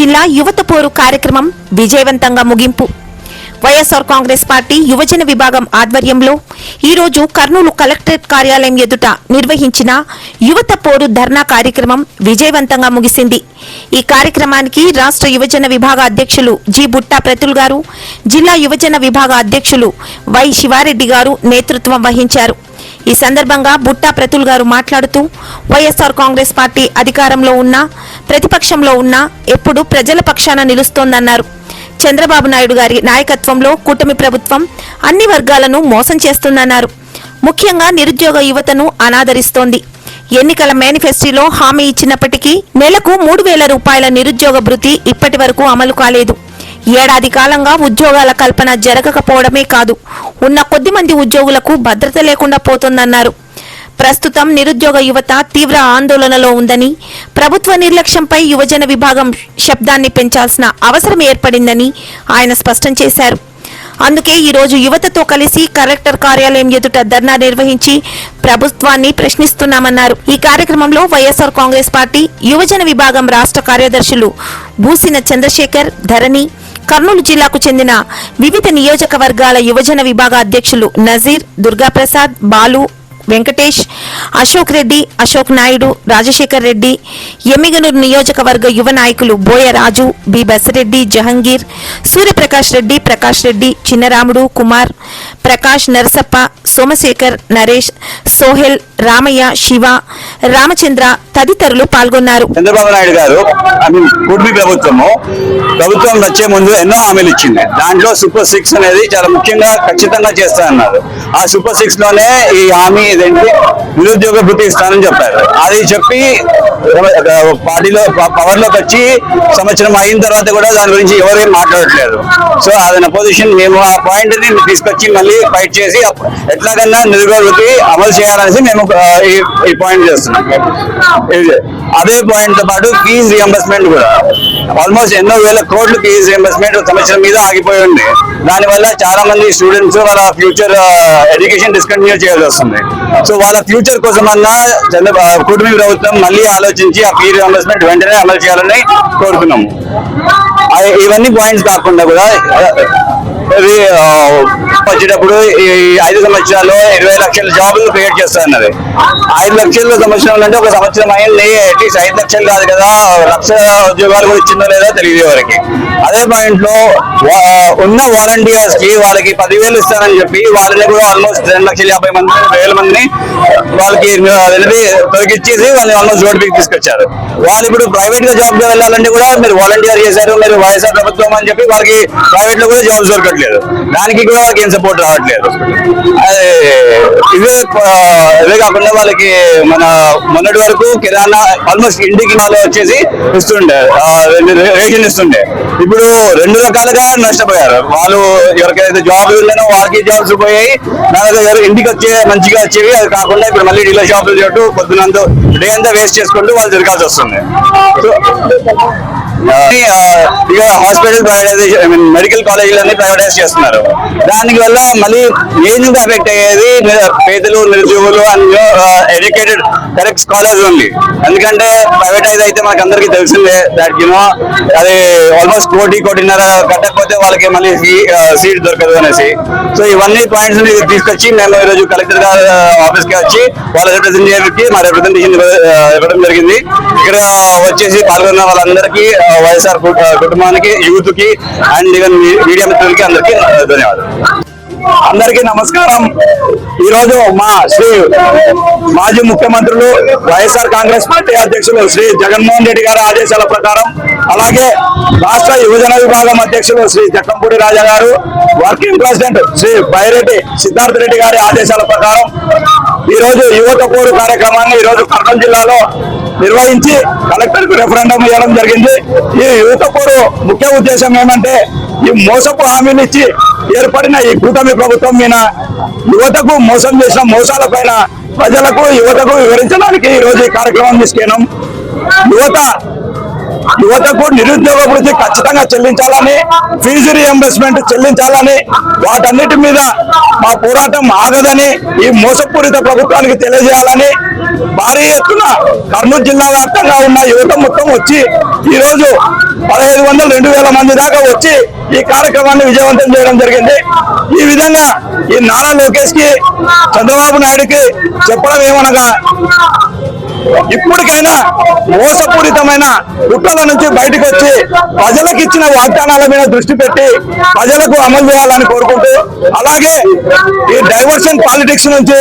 జిల్లా యువత పోరు కార్యక్రమం విజయవంతంగా ముగింపు. వైఎస్ఆర్ కాంగ్రెస్ పార్టీ యువజన విభాగం ఆధ్వర్యంలో ఈ రోజు కర్నూలు కలెక్టరేట్ కార్యాలయం ఎదుట నిర్వహించిన యువత పోరు ధర్నా కార్యక్రమం విజయవంతంగా ముగిసింది. ఈ కార్యక్రమానికి రాష్ట్ర యువజన విభాగ అధ్యక్షులు జి బుట్టా ప్రతుల్ గారు జిల్లా యువజన విభాగ అధ్యక్షులు వై శివారెడ్డి గారు నేతృత్వం వహించారు. ఈ సందర్భంగా బుట్టా ప్రతుల్ గారు మాట్లాడుతూ వైఎస్ఆర్ కాంగ్రెస్ పార్టీ అధికారంలో ఉన్నా ప్రతిపక్షంలో ఉన్నా ఎప్పుడు ప్రజల పక్షాన నిలుస్తోందన్నారు. చంద్రబాబు నాయుడు గారి నాయకత్వంలో కూటమి ప్రభుత్వం అన్ని వర్గాలను మోసం చేస్తుందన్నారు. ముఖ్యంగా నిరుద్యోగ యువతను అనాదరిస్తోంది. ఎన్నికల మేనిఫెస్టోలో హామీ ఇచ్చినప్పటికీ నెలకు మూడు వేల రూపాయల నిరుద్యోగ భృతి ఇప్పటి వరకు అమలు కాలేదు. ఏడాది కాలంగా ఉద్యోగాల కల్పన జరగకపోవడమే కాదు ఉన్న కొద్ది మంది ఉద్యోగులకు భద్రత లేకుండా పోతోందన్నారు. ప్రస్తుతం నిరుద్యోగ యువత తీవ్ర ఆందోళనలో ఉందని ప్రభుత్వ నిర్లక్ష్యంపై యువజన విభాగం శబ్దాన్ని పెంచాల్సిన అవసరం ఏర్పడిందని ఆయన స్పష్టం చేశారు. అందుకే ఈరోజు యువతతో కలిసి కలెక్టర్ కార్యాలయం ఎదుట ధర్నా నిర్వహించి ప్రభుత్వాన్ని ప్రశ్నిస్తున్నామన్నారు. ఈ కార్యక్రమంలో వైఎస్ఆర్ కాంగ్రెస్ పార్టీ యువజన విభాగం రాష్ట్ర కార్యదర్శులు భూసిన చంద్రశేఖర్ ధరణి కర్నూలు జిల్లాకు చెందిన వివిధ నియోజకవర్గాల యువజన విభాగ అధ్యక్షులు నజీర్ దుర్గాప్రసాద్ బాలు వెంకటేష్ అశోక్ రెడ్డి అశోక్ నాయుడు రాజశేఖర్ రెడ్డి ఎమ్మిగనూరు నియోజకవర్గ యువ నాయకులు బోయ రాజు బి. బసరెడ్డి జహంగీర్ సూర్యప్రకాష్ రెడ్డి ప్రకాష్ రెడ్డి చిన్నరాముడు కుమార్ ప్రకాష్ నరసప్ప సోమశేఖర్ నరేష్ సోహెల్ రామయ్య శివ రామచంద్ర తదితరులు పాల్గొన్నారు. చంద్రబాబు నాయుడు గారు ఐ కూటమి ప్రభుత్వము ప్రభుత్వం వచ్చే ముందు ఎన్నో హామీలు ఇచ్చింది. దాంట్లో సూపర్ సిక్స్ అనేది చాలా ముఖ్యంగా ఖచ్చితంగా చేస్తా అన్నారు. ఆ సూపర్ సిక్స్లోనే ఈ హామీ ఇదేంటి నిరుద్యోగ భృతి ఇస్తానని చెప్పారు అది చెప్పి పార్టీలో పవర్లోకి వచ్చి సంవత్సరం అయిన తర్వాత కూడా దాని గురించి ఎవరేం మాట్లాడట్లేదు సో అదన పొజిషన్ మేము ఆ పాయింట్ని తీసుకొచ్చి మళ్ళీ ఫైట్ చేసి ఎట్లాగన్నా నిరుద్యోగ వృత్తి అమలు చేయాలనేసి మేము ఈ- ఈ పాయింట్ చేస్తున్నాం ఇది. అదే పాయింట్తో పాటు ఫీజ్ రియంబర్స్మెంట్ కూడా. ఆల్మోస్ట్ ఎన్నో వేల కోట్లు ఫీజ్ రియంబర్స్మెంట్ సంవత్సరం మీద ఆగిపోయి ఉంది. దానివల్ల చాలా మంది స్టూడెంట్స్ వాళ్ళ ఫ్యూచర్ ఎడ్యుకేషన్ డిస్కంటిన్యూ చేయాల్సి వస్తుంది. సో వాళ్ళ ఫ్యూచర్ కోసం అన్నా చంద్ర కూటమి ప్రభుత్వం మళ్ళీ ఆలోచించి ఆ ఫీ రియంబర్స్మెంట్ వెంటనే అమలు చేయాలని కోరుకున్నాము. ఇవన్నీ పాయింట్స్ కాకుండా కూడా ఇది వచ్చేటప్పుడు ఈ ఐదు సంవత్సరాల్లో ఇరవై లక్షల జాబులు క్రియేట్ చేస్తా అన్నది ఐదు లక్షల సంవత్సరం అంటే ఒక సంవత్సరం అయింది అట్లీస్ట్ ఐదు లక్షలు కాదు కదా. లక్ష ఉద్యోగాలు కూడా ఇచ్చిందో లేదో తెలియదు వారికి అదే పాయింట్లో ఉన్న వాలంటీర్స్కి వాళ్ళకి పదివేలు ఇస్తానని చెప్పి వాళ్ళని కూడా ఆల్మోస్ట్ రెండు లక్షల యాభై మంది వేల మందిని వాళ్ళకి అనేది తొలగిచ్చేసి వాళ్ళని ఆల్మోస్ట్ రోడ్ పీకి తీసుకొచ్చారు. వాళ్ళు ఇప్పుడు ప్రైవేట్గా జాబ్ వెళ్ళాలంటే కూడా మీరు వాలంటీర్ చేశారు మీరు వైఎస్ఆర్ ప్రభుత్వం అని చెప్పి వాళ్ళకి ప్రైవేట్లో కూడా జాబ్స్ దొరకట్లేదు. దానికి కూడా వాళ్ళకి ఏం సపోర్ట్ రావట్లేదు. ఇదే ఇవే కాకుండా కాకుండా వాళ్ళకి మన మొన్నటి వరకు కిరాణా ఆల్మోస్ట్ ఇంటికి వాళ్ళు వచ్చేసి ఇస్తుండే. రేషన్ ఇస్తుండే. ఇప్పుడు రెండు రకాలుగా నష్టపోయారు. వాళ్ళు ఎవరికైతే జాబ్ వెళ్ళానో వాళ్ళకి జాబ్స్ పోయాయి. దాని ఎవరు ఇంటికి వచ్చే మంచిగా వచ్చేవి. అది కాకుండా ఇప్పుడు మళ్ళీ డీలర్ షాపులు చేయటం పొద్దునంతా డే అంతా వేస్ట్ చేసుకుంటూ వాళ్ళు తిరగాల్సి వస్తుంది. So hospital privatisation I mean medical కాలేజీలన్నీ privatise చేస్తున్నారు. దానికి వల్ల మళ్ళీ మెయిన్గా ఎఫెక్ట్ అయ్యేది పేదలు నిరుద్యోగులు అండ్ ఎడ్యుకేటెడ్ కరెక్ట్ స్కాలర్స్ ఉంది ఎందుకంటే ప్రైవేటైజ్ అయితే మనకు అందరికీ తెలిసిందే దాట్ యూనో అది ఆల్మోస్ట్ కోటి కోటిన్నర కట్టకపోతే వాళ్ళకి మళ్ళీ సీట్ దొరకదు అనేసి. సో ఇవన్నీ పాయింట్స్ తీసుకొచ్చి మేము ఈరోజు కలెక్టర్ గారు ఆఫీస్కి వచ్చి వాళ్ళ రిప్రజెంటేటివ్కి మా రిప్రజెంటేషన్ ఇవ్వడం జరిగింది. ఇక్కడ వచ్చేసి పాల్గొన్న వాళ్ళందరికీ వైఎస్ఆర్ కుటుంబానికి యూత్కి అండ్ ఈవెన్ మీడియా మిత్రులకి అందరికీ ధన్యవాదాలు. అందరికీ నమస్కారం. ఈ రోజు మా శ్రీ మాజీ ముఖ్యమంత్రులు వైఎస్ఆర్ కాంగ్రెస్ పార్టీ అధ్యక్షులు శ్రీ జగన్మోహన్ రెడ్డి గారి ఆదేశాల ప్రకారం అలాగే రాష్ట్ర యువజన విభాగం అధ్యక్షులు శ్రీ జక్కంపూడి రాజా గారు వర్కింగ్ ప్రెసిడెంట్ శ్రీ బైరెడ్డి సిద్ధార్థ రెడ్డి గారి ఆదేశాల ప్రకారం ఈ రోజు యువత పోరు కార్యక్రమాన్ని ఈ రోజు కర్నూలు జిల్లాలో నిర్వహించి కలెక్టర్కు రెఫరెండం ఇవ్వడం జరిగింది. ఈ యువత పోరు ముఖ్య ఉద్దేశం ఏమంటే ఈ మోసపు హామీనిచ్చి ఇచ్చి ఏర్పడిన ఈ కూటమి ప్రభుత్వం మీద యువతకు మోసం చేసిన మోసాల పైన ప్రజలకు యువతకు వివరించడానికి ఈ రోజు ఈ కార్యక్రమం తీసుకెళ్ళాం. యువత యువతకు నిరుద్యోగ వృత్తి ఖచ్చితంగా చెల్లించాలని ఫీజు రియంబర్స్మెంట్ చెల్లించాలని వాటన్నిటి మీద మా పోరాటం ఆగదని ఈ మోసపూరిత ప్రభుత్వానికి తెలియజేయాలని భారీ ఎత్తున కర్నూలు జిల్లా వ్యాప్తంగా ఉన్న యువత మొత్తం వచ్చి ఈ రోజు పదహైదు వందలు రెండు వేల మంది దాకా వచ్చి ఈ కార్యక్రమాన్ని విజయవంతం చేయడం జరిగింది. ఈ విధంగా ఈ నారా లోకేష్కి చంద్రబాబు నాయుడుకి చెప్పడం ఏమనగా ఇప్పటికైనా మోసపూరితమైన కుట్రల నుంచి బయటకు వచ్చి ప్రజలకు ఇచ్చిన వాగ్దానాల మీద దృష్టి పెట్టి ప్రజలకు అమలు చేయాలని కోరుకుంటూ అలాగే ఈ డైవర్షన్ పాలిటిక్స్ నుంచి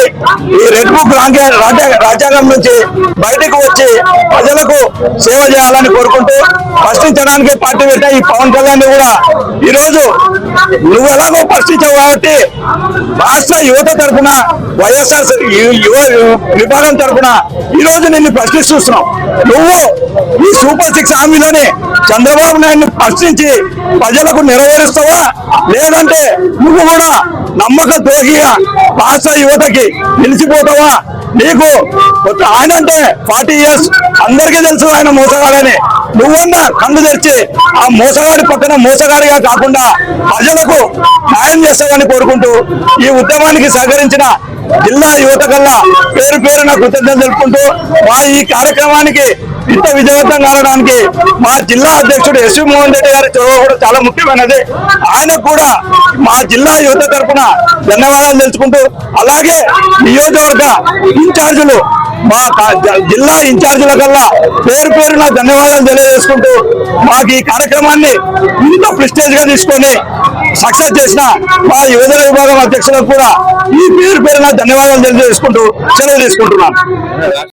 ఈ రెడ్ బుక్ రాజ్యాంగం నుంచి బయటకు వచ్చి ప్రజలకు సేవ చేయాలని కోరుకుంటూ ప్రశ్నించడానికి పార్టీ పెట్టా ఈ పవన్ కళ్యాణ్ కూడా ఈరోజు నువ్వు ఎలాగో ప్రశ్నించావు కాబట్టి రాష్ట్ర యువత తరఫున వైఎస్ఆర్ యువ విభాగం తరఫున ఈ రోజు నిన్ను ప్రశ్నిస్తున్నాం. నువ్వు ఈ సూపర్ సిక్స్ హామీలోని చంద్రబాబు నాయుడు ప్రశ్నించి ప్రజలకు నెరవేరుస్తావా? లేదంటే నువ్వు కూడా నమ్మక ద్రోహిగా రాష్ట్ర యువతకి నిలిచిపోతావా? నీకు ఒక ఆయన అంటే ఫార్టీ ఇయర్స్. అందరికీ తెలుసు ఆయన మోసగాడని. నువ్వన్నా కళ్ళు తెరిచి ఆ మోసగాడి పక్కన మోసగాడిగా కాకుండా ప్రజలకు న్యాయం చేస్తావని కోరుకుంటూ ఈ ఉద్యమానికి సహకరించిన జిల్లా యువత కల్లా పేరు పేరున కృతజ్ఞతలు తెలుపుకుంటూ మా ఈ కార్యక్రమానికి ఇంత విజయవంతం కావడానికి మా జిల్లా అధ్యక్షుడు ఎస్వి మోహన్ రెడ్డి గారి చొరవ కూడా చాలా ముఖ్యమైనది. ఆయన కూడా మా జిల్లా యువత తరఫున ధన్యవాదాలు తెలుసుకుంటూ అలాగే నియోజకవర్గ ఇన్ఛార్జీలు మా జిల్లా ఇన్ఛార్జీల కల్లా పేరు పేరున ధన్యవాదాలు తెలియజేసుకుంటూ మాకు ఈ కార్యక్రమాన్ని ఇంత ప్రిస్టేజ్గా తీసుకొని సక్సెస్ చేసిన మా యువజన విభాగం అధ్యక్షులకు కూడా ఈ పేరు పేరున ధన్యవాదాలు తెలియజేసుకుంటూ సెలవు తీసుకుంటున్నాను.